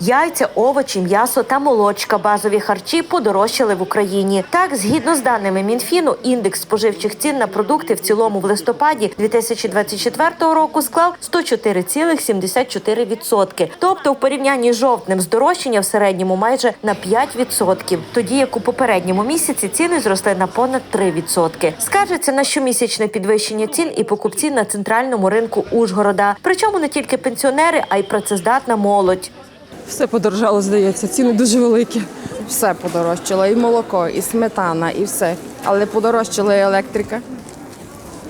Яйця, овочі, м'ясо та молочка. Базові харчі подорожчали в Україні. Так, згідно з даними Мінфіну, індекс споживчих цін на продукти в цілому в листопаді 2024 року склав 104,74%. Тобто, в порівнянні з жовтнем здорожчання в середньому майже на 5%. Тоді як у попередньому місяці ціни зросли на понад 3%. Скаржаться на щомісячне підвищення цін і покупці на центральному ринку Ужгорода. Причому не тільки пенсіонери, а й працездатна молодь. Все подорожало, здається. Ціни дуже великі. Все подорожчало, і молоко, і сметана, і все. Але подорожчала і електрика.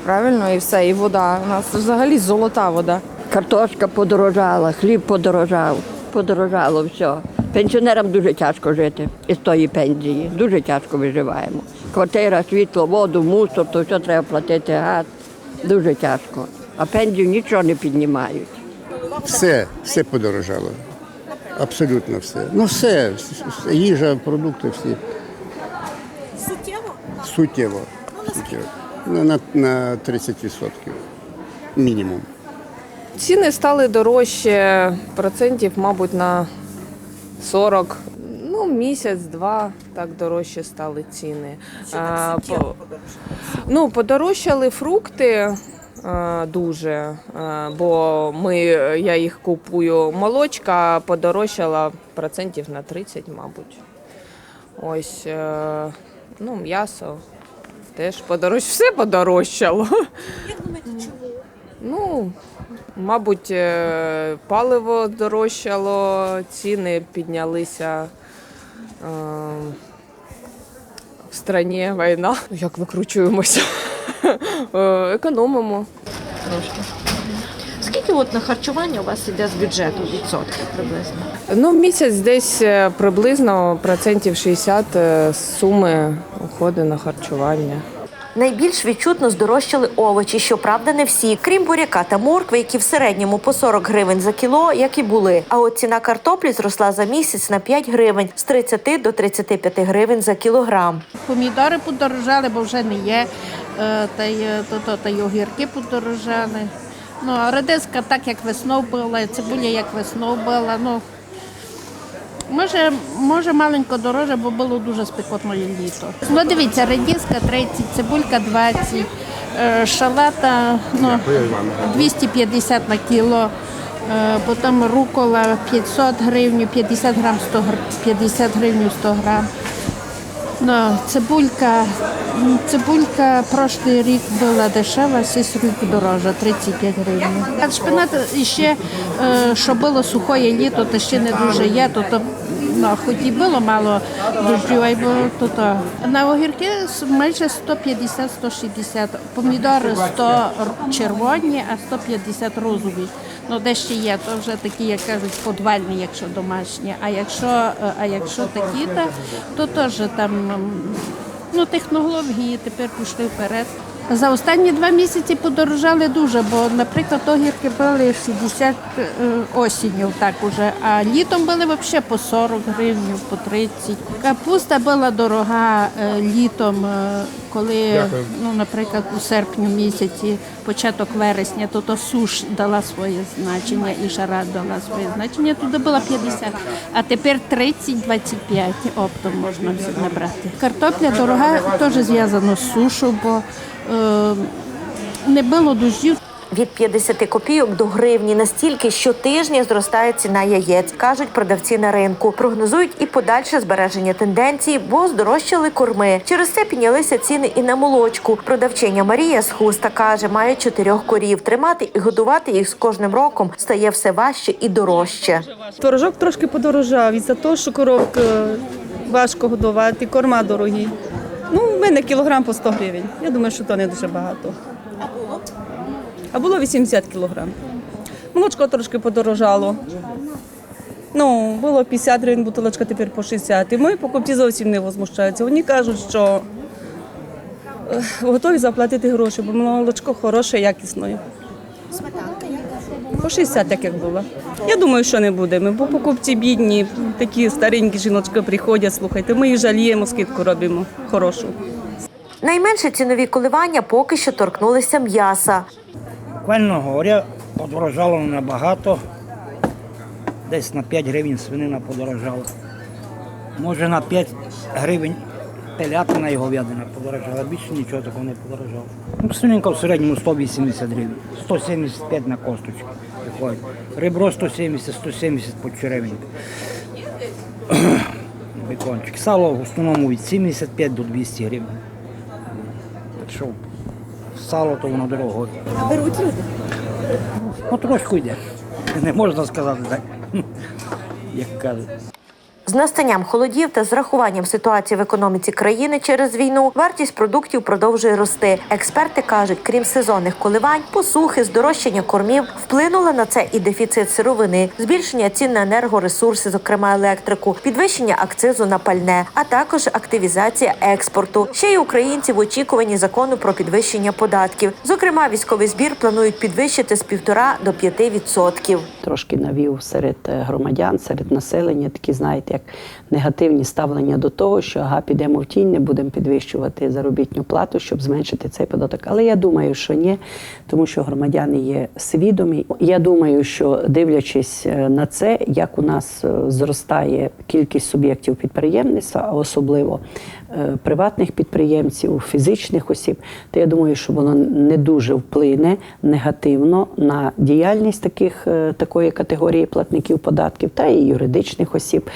Правильно, і все, і вода. У нас взагалі золота вода. Картошка подорожала, хліб подорожав, подорожало все. Пенсіонерам дуже тяжко жити із тої пенсії. Дуже тяжко виживаємо. Квартира, світло, воду, мусор, то все треба платити газ. Дуже тяжко. А пенсію нічого не піднімають. Все, все подорожало. Абсолютно все. Ну все, їжа, продукти всі. Суттєво? Суттєво. Суттєво. Ну, на, на 30% мінімум. Ціни стали дорожче процентів, мабуть, на 40. Ну, місяць-два так дорожче стали ціни. А, по- Ну, подорожчали фрукти. А, Дуже, бо ми, я їх купую молочка, подорожчала процентів на 30, мабуть. Ось, е, ну, м'ясо теж подорожчало. Все подорожчало. Ну, мабуть, е, паливо дорожчало, ціни піднялися. е, В страні війна. Як викручуємося? Е, Економимо трошки. Скільки от на харчування у вас іде з бюджету відсотків приблизно? Ну, в місяць десь е, приблизно процентів 60 е, з суми уходить на харчування. Найбільш відчутно здорожчали овочі, щоправда, не всі, крім буряка та моркви, які в середньому по 40 гривень за кіло, як і були. А от ціна картоплі зросла за місяць на 5 гривень з 30 до 35 гривень за кілограм. Помідори подорожали, бо вже не є. Е, Та й, е, то, то, та й огірки подорожали. Ну, а редиска так, як весною була, цибуля як весною була. Ну, може, може маленько дороже, бо було дуже спекотно літо. Ну, дивіться, редиска 30, цибулька 20, е, шалата ну, 250 на кіло. Потім рукола 500 гривень, 50 грам 100 50 гривень 100 грам. Ну, цибулька, цибулька прошлий рік була дешева, цей рік дорожча, 35 гривень. А шпинат ще, е, що було сухое літо, то ще не дуже є, то, то ну, хоч і було мало дощів, а й було то, то. На огірки майже 150-160, помідори 100 червоні, а 150 розові. Ну, де ще є, то вже такі, як кажуть, подвальні, якщо домашні. А якщо, е, а якщо такі, то, то теж там ну, технології тепер пішли вперед. За останні два місяці подорожали дуже, бо, наприклад, огірки були 60 е, осінню, так уже, а літом були взагалі по 40 гривень, по 30. Капуста була дорога е, літом, е, коли, ну, наприклад, у серпні місяці, початок вересня, то, то суш дала своє значення і жара дала своє значення, туди було 50, а тепер 30-25 оптом можна набрати. Картопля дорога теж зв'язана з сушу, бо е, не було дощів. Від 50 копійок до гривні настільки щотижня зростає ціна яєць, кажуть продавці на ринку. Прогнозують і подальше збереження тенденції, бо здорожчали корми. Через це піднялися ціни і на молочку. Продавчиня Марія з хуста каже, має чотирьох корів. Тримати і годувати їх з кожним роком стає все важче і дорожче. Творожок трошки подорожав із-за того, що коровки важко годувати, корма дорогі. Ну, в мене кілограм по 100 гривень. Я думаю, що то не дуже багато. А було? А було 80 кілограм. Молочко трошки подорожало. Ну, було 50 гривень, бутилочка тепер по 60. І мої покупці зовсім не возмущаються. Вони кажуть, що е, готові заплатити гроші, бо молочко хороше, якісне. По 60, так як було. Я думаю, що не будемо, бо покупці бідні, такі старенькі жіночки приходять, слухайте, ми їх жаліємо, скидку робимо хорошу. Найменше цінові коливання поки що торкнулися м'яса. Буквально говоря, подорожало набагато. десь на 5 гривень свинина подорожала. Може на 5 гривень телятина і говядина подорожала, більше нічого такого не подорожало. Ну, свининка в середньому 180 гривень, 175 на косточки виходить. Ребро 170, 170 по черевинку. Бекончик. Сало в основному від 75 до 200 гривень. Так що сало то воно дорого. А беруть люди? Ну, трошки йде. Не можна сказати так, як кажуть. З настанням холодів та з рахуванням ситуації в економіці країни через війну вартість продуктів продовжує рости. Експерти кажуть, крім сезонних коливань, посухи, здорожчання кормів вплинули на це і дефіцит сировини, збільшення цін на енергоресурси, зокрема електрику, підвищення акцизу на пальне, а також активізація експорту. Ще й українці в очікуванні закону про підвищення податків. Зокрема, військовий збір планують підвищити з півтора до п'яти відсотків. трошки навів серед е, громадян, серед населення такі, знаєте, як негативні ставлення до того, що ага, підемо в тінь, не будемо підвищувати заробітну плату, щоб зменшити цей податок. Але я думаю, що ні, тому що громадяни є свідомі. Я думаю, що дивлячись е, на це, як у нас е, зростає кількість суб'єктів підприємництва, а особливо приватних підприємців, фізичних осіб, то я думаю, що воно не дуже вплине негативно на діяльність таких, е, такої категорії платників податків та і юридичних осіб,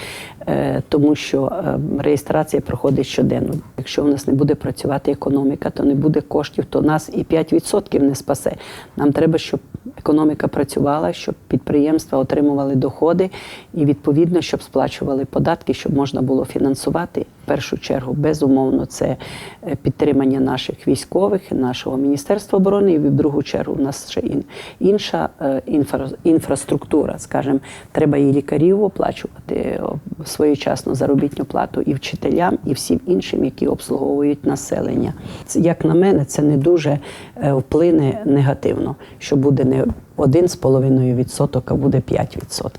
е, тому що е, реєстрація проходить щоденно. Якщо у нас не буде працювати економіка, то не буде коштів, то нас і 5% не спасе. Нам треба, щоб економіка працювала, щоб підприємства отримували доходи і відповідно, щоб сплачували податки, щоб можна було фінансувати. В першу чергу, безумовно, це е, підтримання наших військових, нашого міністерства оборони. І в другу чергу у нас ще інша е, інфра, інфраструктура. Скажімо, треба і лікарів оплачувати о, своєчасно заробітну плату, і вчителям, і всім іншим, які обслуговують населення. Як на мене, це не дуже е, вплине негативно, що буде не 1,5%, а буде 5%.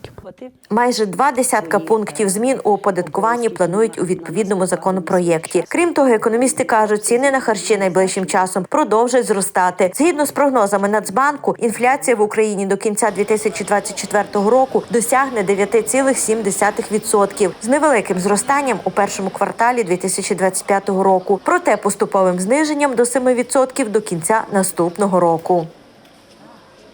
Майже два десятка пунктів змін у оподаткуванні планують у відповідному законопроєкті. Крім того, економісти кажуть, ціни на харчі найближчим часом продовжать зростати. Згідно з прогнозами Нацбанку, інфляція в Україні до кінця 2024 року досягне 9,7% з невеликим зростанням у першому кварталі 2025 року. Проте поступовим зниженням до 7% до кінця наступного року.